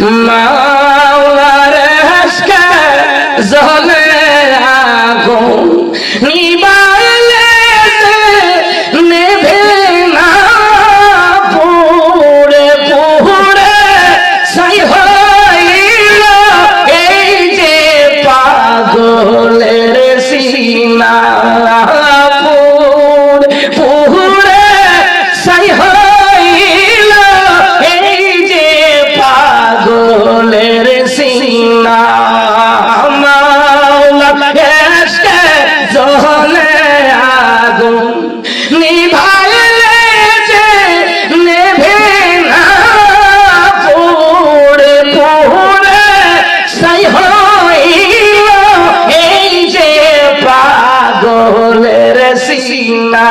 মাওলার হাসকা জলে সিনা